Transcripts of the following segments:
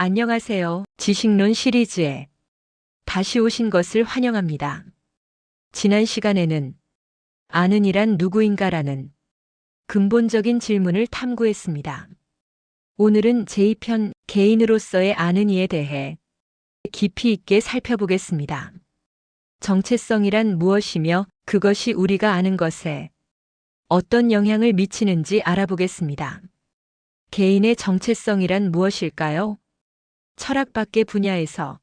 안녕하세요. 지식론 시리즈에 다시 오신 것을 환영합니다. 지난 시간에는 아는 이란 누구인가라는 근본적인 질문을 탐구했습니다. 오늘은 제2편 개인으로서의 아는 이에 대해 깊이 있게 살펴보겠습니다. 정체성이란 무엇이며 그것이 우리가 아는 것에 어떤 영향을 미치는지 알아보겠습니다. 개인의 정체성이란 무엇일까요? 철학 밖의 분야에서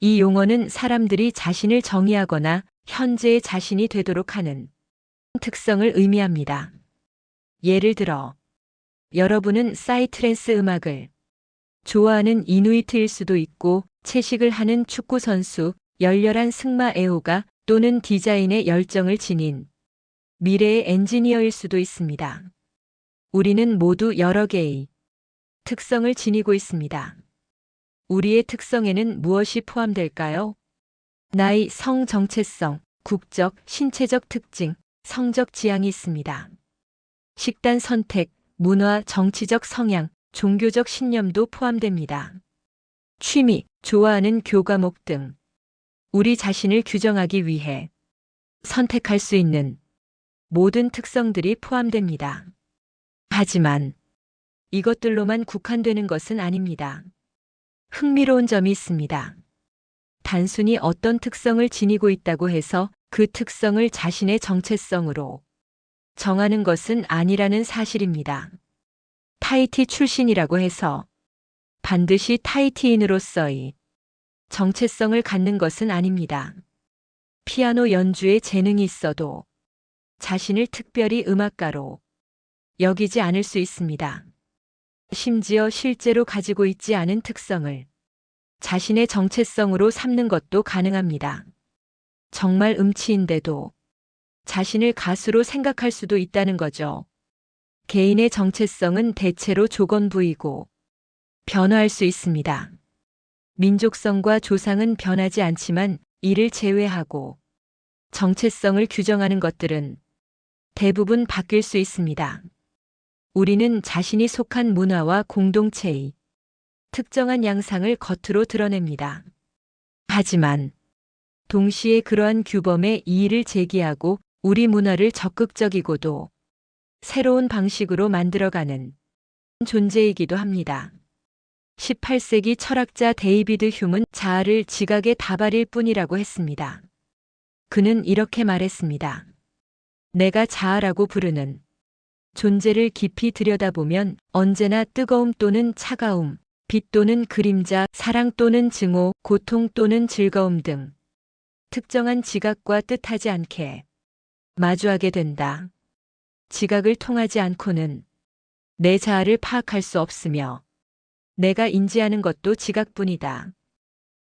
이 용어는 사람들이 자신을 정의하거나 현재의 자신이 되도록 하는 특성을 의미합니다. 예를 들어, 여러분은 사이트랜스 음악을 좋아하는 이누이트일 수도 있고 채식을 하는 축구선수, 열렬한 승마 애호가 또는 디자인에 열정을 지닌 미래의 엔지니어일 수도 있습니다. 우리는 모두 여러 개의 특성을 지니고 있습니다. 우리의 특성에는 무엇이 포함될까요? 나이, 성, 정체성, 국적, 신체적 특징, 성적 지향이 있습니다. 식단 선택, 문화, 정치적 성향, 종교적 신념도 포함됩니다. 취미, 좋아하는 교과목 등 우리 자신을 규정하기 위해 선택할 수 있는 모든 특성들이 포함됩니다. 하지만 이것들로만 국한되는 것은 아닙니다. 흥미로운 점이 있습니다. 단순히 어떤 특성을 지니고 있다고 해서 그 특성을 자신의 정체성으로 정하는 것은 아니라는 사실입니다. 타이티 출신이라고 해서 반드시 타이티인으로서의 정체성을 갖는 것은 아닙니다. 피아노 연주에 재능이 있어도 자신을 특별히 음악가로 여기지 않을 수 있습니다. 심지어 실제로 가지고 있지 않은 특성을 자신의 정체성으로 삼는 것도 가능합니다. 정말 음치인데도 자신을 가수로 생각할 수도 있다는 거죠. 개인의 정체성은 대체로 조건부이고 변화할 수 있습니다. 민족성과 조상은 변하지 않지만 이를 제외하고 정체성을 규정하는 것들은 대부분 바뀔 수 있습니다. 우리는 자신이 속한 문화와 공동체의 특정한 양상을 겉으로 드러냅니다. 하지만 동시에 그러한 규범에 이의를 제기하고 우리 문화를 적극적이고도 새로운 방식으로 만들어가는 존재이기도 합니다. 18세기 철학자 데이비드 휴문 자아를 지각의 다발일 뿐이라고 했습니다. 그는 이렇게 말했습니다. 내가 자아라고 부르는 존재를 깊이 들여다보면 언제나 뜨거움 또는 차가움, 빛 또는 그림자, 사랑 또는 증오, 고통 또는 즐거움 등 특정한 지각과 뜻하지 않게 마주하게 된다. 지각을 통하지 않고는 내 자아를 파악할 수 없으며 내가 인지하는 것도 지각뿐이다.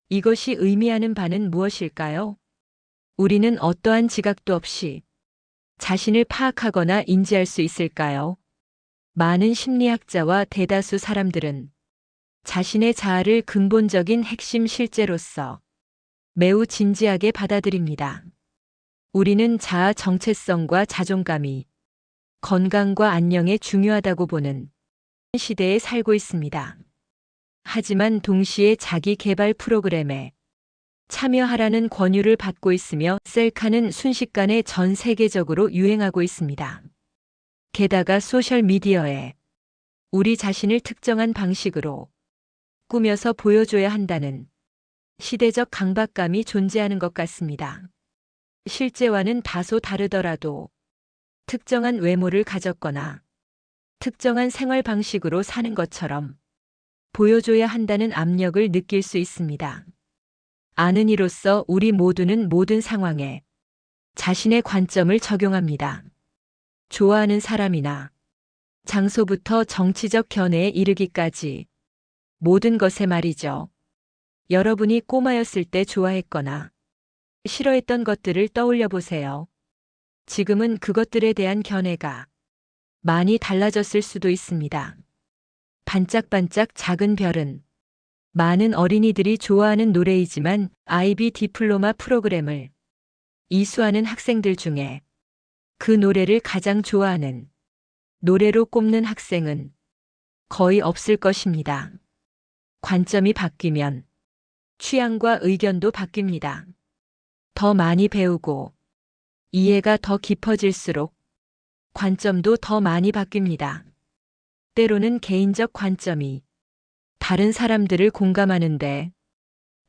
이것이 의미하는 바는 무엇일까요? 우리는 어떠한 지각도 없이 자신을 파악하거나 인지할 수 있을까요? 많은 심리학자와 대다수 사람들은 자신의 자아를 근본적인 핵심 실제로서 매우 진지하게 받아들입니다. 우리는 자아 정체성과 자존감이 건강과 안녕에 중요하다고 보는 시대에 살고 있습니다. 하지만 동시에 자기 개발 프로그램에 참여하라는 권유를 받고 있으며 셀카는 순식간에 전 세계적으로 유행하고 있습니다. 게다가 소셜미디어에 우리 자신을 특정한 방식으로 꾸며서 보여줘야 한다는 시대적 강박감이 존재하는 것 같습니다. 실제와는 다소 다르더라도 특정한 외모를 가졌거나 특정한 생활 방식으로 사는 것처럼 보여줘야 한다는 압력을 느낄 수 있습니다. 아는 이로써 우리 모두는 모든 상황에 자신의 관점을 적용합니다. 좋아하는 사람이나 장소부터 정치적 견해에 이르기까지 모든 것에 말이죠. 여러분이 꼬마였을 때 좋아했거나 싫어했던 것들을 떠올려 보세요. 지금은 그것들에 대한 견해가 많이 달라졌을 수도 있습니다. 반짝반짝 작은 별은 많은 어린이들이 좋아하는 노래이지만 아이비 디플로마 프로그램을 이수하는 학생들 중에 그 노래를 가장 좋아하는 노래로 꼽는 학생은 거의 없을 것입니다. 관점이 바뀌면 취향과 의견도 바뀝니다. 더 많이 배우고 이해가 더 깊어질수록 관점도 더 많이 바뀝니다. 때로는 개인적 관점이 다른 사람들을 공감하는데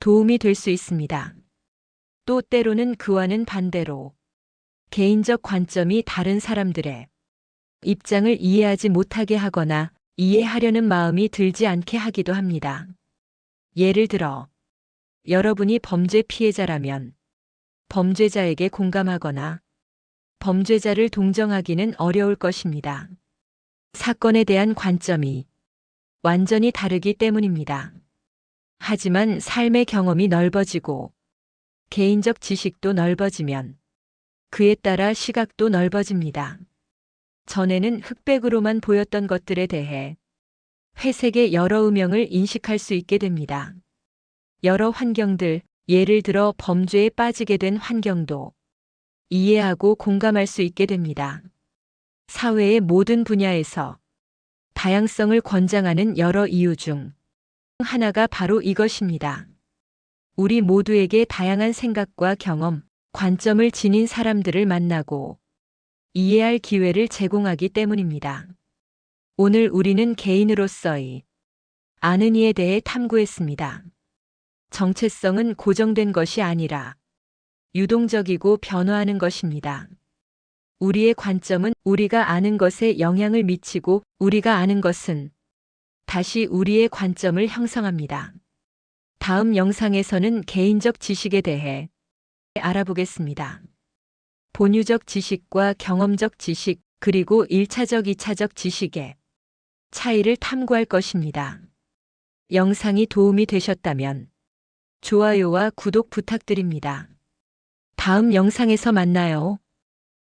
도움이 될 수 있습니다. 또 때로는 그와는 반대로 개인적 관점이 다른 사람들의 입장을 이해하지 못하게 하거나 이해하려는 마음이 들지 않게 하기도 합니다. 예를 들어, 여러분이 범죄 피해자라면 범죄자에게 공감하거나 범죄자를 동정하기는 어려울 것입니다. 사건에 대한 관점이 완전히 다르기 때문입니다. 하지만 삶의 경험이 넓어지고 개인적 지식도 넓어지면 그에 따라 시각도 넓어집니다. 전에는 흑백으로만 보였던 것들에 대해 회색의 여러 음영을 인식할 수 있게 됩니다. 여러 환경들, 예를 들어 범죄에 빠지게 된 환경도 이해하고 공감할 수 있게 됩니다. 사회의 모든 분야에서 다양성을 권장하는 여러 이유 중 하나가 바로 이것입니다. 우리 모두에게 다양한 생각과 경험, 관점을 지닌 사람들을 만나고 이해할 기회를 제공하기 때문입니다. 오늘 우리는 개인으로서의 아는 이에 대해 탐구했습니다. 정체성은 고정된 것이 아니라 유동적이고 변화하는 것입니다. 우리의 관점은 우리가 아는 것에 영향을 미치고 우리가 아는 것은 다시 우리의 관점을 형성합니다. 다음 영상에서는 개인적 지식에 대해 알아보겠습니다. 본유적 지식과 경험적 지식, 그리고 1차적, 2차적 지식의 차이를 탐구할 것입니다. 영상이 도움이 되셨다면 좋아요와 구독 부탁드립니다. 다음 영상에서 만나요.